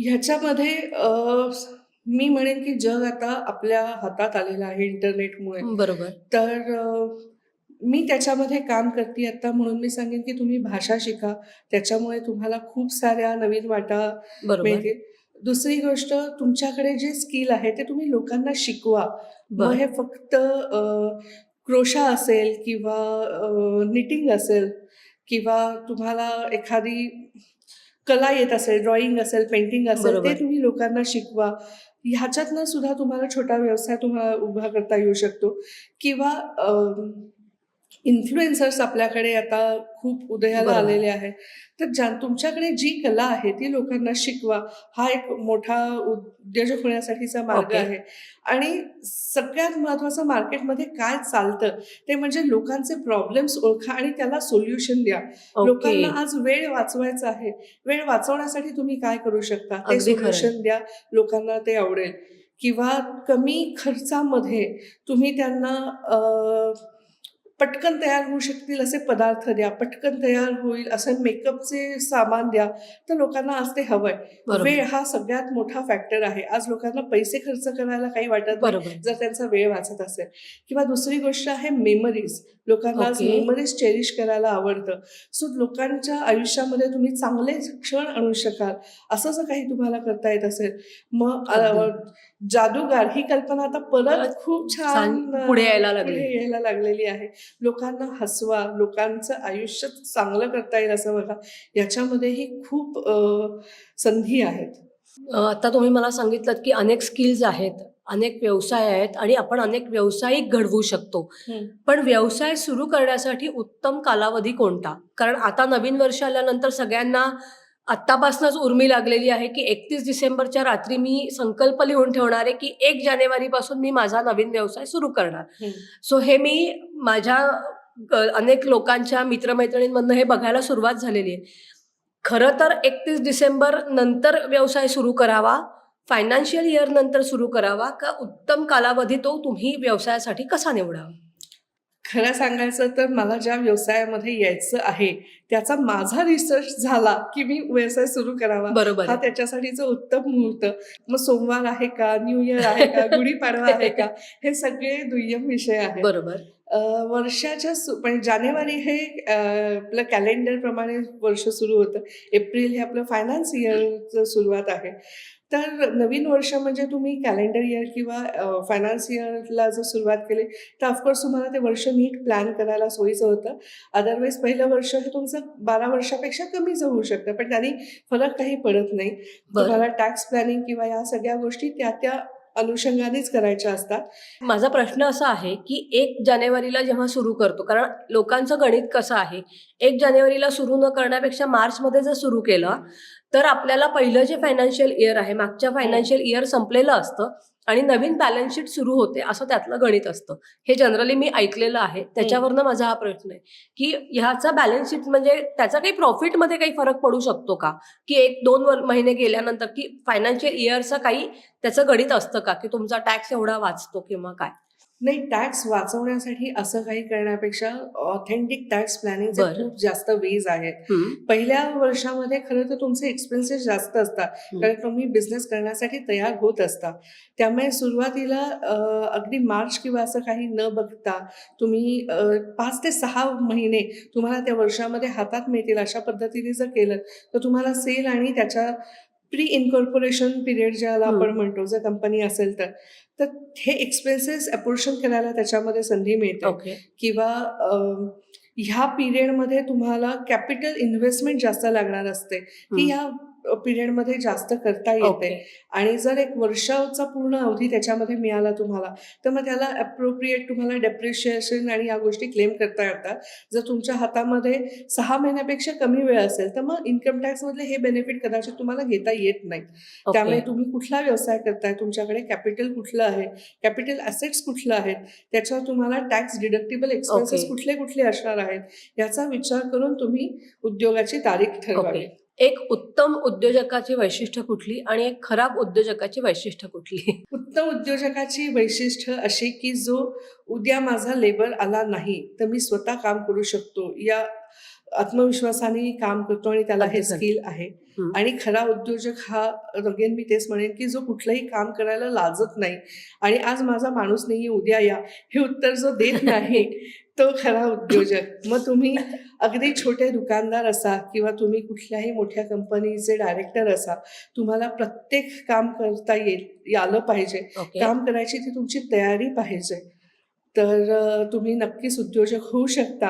ह्याच्यामध्ये मी म्हणेन की जग आता आपल्या हातात आलेलं आहे इंटरनेटमुळे. बरोबर. तर मी त्याच्यामध्ये काम करते आता म्हणून मी सांगेन की तुम्ही भाषा शिका. त्याच्यामुळे तुम्हाला खूप साऱ्या नवीन वाटा. मिळतील. दुसरी गोष्ट तुमच्याकडे जे स्किल आहे ते तुम्ही लोकांना शिकवा. मग. हे फक्त क्रोशा असेल किंवा निटिंग असेल किंवा तुम्हाला एखादी कला येत असेल, ड्रॉइंग असेल, पेंटिंग असेल, ते. तुम्ही लोकांना शिकवा. ह्याच्यातनं सुद्धा तुम्हाला छोटा व्यवसाय तुम्हाला उभा करता येऊ शकतो किंवा इन्फ्लुएन्सर्स आपल्याकडे आता खूप उदयाला. आलेले आहेत. तर ज्या तुमच्याकडे जी कला आहे ती लोकांना शिकवा. हा एक मोठा उद्योजक होण्यासाठीचा मार्ग. आहे आणि सगळ्यात महत्त्वाचं मार्केटमध्ये काय चालतं ते म्हणजे लोकांचे प्रॉब्लेम्स ओळखा आणि त्याला सोल्युशन द्या. लोकांना आज वेळ वाचवायचा आहे. वेळ वाचवण्यासाठी तुम्ही काय करू शकता ते. सोल्युशन द्या. लोकांना ते आवडेल किंवा कमी खर्चामध्ये तुम्ही त्यांना पटकन तयार होऊ शकतील असे पदार्थ द्या. पटकन तयार होईल असं मेकअपचे सामान द्या. तर लोकांना आज ते हवंय. वेळ हा सगळ्यात मोठा फॅक्टर आहे. आज लोकांना पैसे खर्च करायला काही वाटत नाही. जर त्यांचा वेळ वाचत असेल किंवा दुसरी गोष्ट आहे मेमरीज. लोकांना आज. मेमरीज चेरिश करायला आवडतं. सो लोकांच्या आयुष्यामध्ये तुम्ही चांगले क्षण आणू शकाल असं जर काही तुम्हाला करता येत असेल मग. जादूगार ही कल्पना आता परत खूप छान पुढे यायला लागली. यायला लागलेली आहे. लोकांना हसवा, लोकांचं आयुष्य चांगलं करता येईल असं बघा. याच्यामध्येही खूप संधी आहेत. आता तुम्ही मला सांगितलत की अनेक स्किल्स आहेत, अनेक व्यवसाय आहेत आणि आपण अनेक व्यावसायिक घडवू शकतो. पण व्यवसाय सुरू करण्यासाठी उत्तम कालावधी कोणता? कारण आता नवीन वर्ष आल्यानंतर सगळ्यांना आत्तापासूनच उर्मी लागलेली आहे की 31 डिसेंबरच्या रात्री मी संकल्प लिहून ठेवणार आहे की 1 जानेवारीपासून मी माझा नवीन व्यवसाय सुरू करणार. सो हे मी माझ्या अनेक लोकांच्या मित्र-मैत्रिणींमधनं हे बघायला सुरुवात झालेली आहे. खरं तर 31 डिसेंबर नंतर व्यवसाय सुरू करावा, फायनान्शियल इयर नंतर सुरू करावा का उत्तम कालावधी तो तुम्ही व्यवसायासाठी कसा निवडावा? खरं सांगायचं तर मला ज्या व्यवसायामध्ये यायचं आहे त्याचा माझा रिसर्च झाला की मी व्यवसाय सुरू करावा. बरोबर हा. त्याच्यासाठीचा उत्तम मुहूर्त. मग सोमवार आहे का? न्यू इयर आहे का? गुढीपाडवा आहे का? हे सगळे दुय्यम विषय आहेत. बरोबर. वर्षाच्या सु म्हणजे जानेवारी हे आपलं कॅलेंडरप्रमाणे वर्ष सुरू होतं. एप्रिल हे आपलं फायनान्स इयरचं सुरुवात आहे. तर नवीन वर्ष म्हणजे तुम्ही कॅलेंडर इयर किंवा फायनान्स इयरला जर सुरुवात केली तर ऑफकोर्स तुम्हाला ते वर्ष नीट प्लॅन करायला सोयीचं होतं. अदरवाईज पहिलं वर्ष हे तुमचं 12 वर्षापेक्षा कमी जाऊ शकतं. पण त्यानी फरक काही पडत नाही. बरं. तुम्हाला टॅक्स प्लॅनिंग किंवा या सगळ्या गोष्टी त्या-त्या अनुषंगानेच करायच्या असतात. माझा प्रश्न असा आहे की एक जानेवारीला जेव्हा सुरू करतो कारण लोकांचं गणित कसं आहे एक जानेवारीला सुरू न करण्यापेक्षा मार्चमध्ये जर सुरू केलं तर आपल्याला पहिलं जे फायनान्शियल इयर आहे मागच्या फायनान्शियल इयर संपलेलं असतं आणि नवीन बॅलन्स शीट सुरू होते असं त्यातलं गणित असतं. हे जनरली मी ऐकलेलं आहे. त्याच्यावरनं माझा हा प्रश्न आहे की ह्याचा बॅलन्स शीट म्हणजे त्याचा काही प्रॉफिटमध्ये काही फरक पडू शकतो का? की 1-2 वर महिने गेल्यानंतर की फायनान्शियल इयरचं काही त्याचं गणित असतं का की तुमचा टॅक्स एवढा वाचतो किंवा काय? नाही टॅक्स वाचवण्यासाठी असं काही करण्यापेक्षा ऑथेंटिक टॅक्स प्लॅनिंगचे बरं. खूप जास्त वेज आहेत. पहिल्या वर्षामध्ये खरं तर तुमचे एक्सपेन्सेस जास्त असतात. कारण तुम्ही बिझनेस करण्यासाठी तयार होत असता. त्यामुळे सुरुवातीला अगदी मार्च किंवा असं काही न बघता तुम्ही 5 ते 6 महिने तुम्हाला त्या वर्षामध्ये हातात मिळतील अशा पद्धतीने जर केलं तर तुम्हाला सेल आणि त्याच्या प्री इन्कॉर्पोरेशन पिरियड ज्याला. आपण म्हणतो जर कंपनी असेल तर. तर हे एक्सपेन्सेस अपोर्शन करायला त्याच्यामध्ये संधी मिळते. किंवा ह्या पिरियडमध्ये तुम्हाला कॅपिटल इन्व्हेस्टमेंट जास्त लागणार असते. हं. ह्या पिरियडमध्ये जास्त करता येते. आणि जर एक वर्षाचा पूर्ण अवधी त्याच्यामध्ये मिळाला तुम्हाला तर मग त्याला अप्रोप्रिएट तुम्हाला डेप्रिशिएशन आणि या गोष्टी क्लेम करता येतात. जर तुमच्या हातामध्ये 6 महिन्यापेक्षा कमी वेळ असेल तर मग इन्कम टॅक्समधले हे बेनिफिट कदाचित तुम्हाला घेता येत नाही. त्यामुळे. तुम्ही कुठला व्यवसाय करताय, तुमच्याकडे कॅपिटल कुठलं आहे, कॅपिटल ॲसेट्स कुठलं आहेत, त्याच्यावर तुम्हाला टॅक्स डिडक्टिबल एक्सपेन्सेस ओके. कुठले-कुठले असणार आहेत, याचा विचार करून तुम्ही उद्योगाची तारीख ठरवावी. एक उत्तम उद्योजकाची वैशिष्ट्य कुठली आणि एक खराब उद्योजकाची वैशिष्ट्य कुठली? उत्तम उद्योजकाची वैशिष्ट्य अशी की जो उद्या माझा लेबर आला नाही तर मी स्वतः काम करू शकतो या आत्मविश्वासाने काम करतो आणि त्याला हे. स्किल आहे. आणि खरा उद्योजक हा अगेन मी तेच म्हणेन की जो कुठलंही काम करायला लाजत नाही आणि आज माझा माणूस नाही उद्या या हे उत्तर जो देत नाही तो खरा उद्योजक. मग तुम्ही अगदी छोटे दुकानदार असा किंवा तुम्ही कुठल्याही मोठ्या कंपनीचे डायरेक्टर असा तुम्हाला प्रत्येक काम करता येईल आलं पाहिजे. ओके काम करायची ती तुमची तयारी पाहिजे. तर तुम्ही नक्कीच उद्योजक होऊ शकता.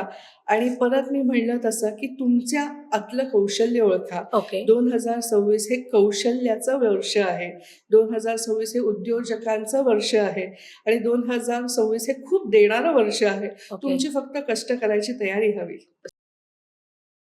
आणि परत मी म्हणलं तसं की तुमच्या आतलं कौशल्य ओळखा. ओके. दोन हजार सव्वीस हे कौशल्याचं वर्ष आहे. दोन हजार सव्वीस हे उद्योजकांचं वर्ष आहे. आणि दोन हजार सव्वीस हे खूप देणारं वर्ष आहे. तुमची फक्त कष्ट करायची तयारी हवी.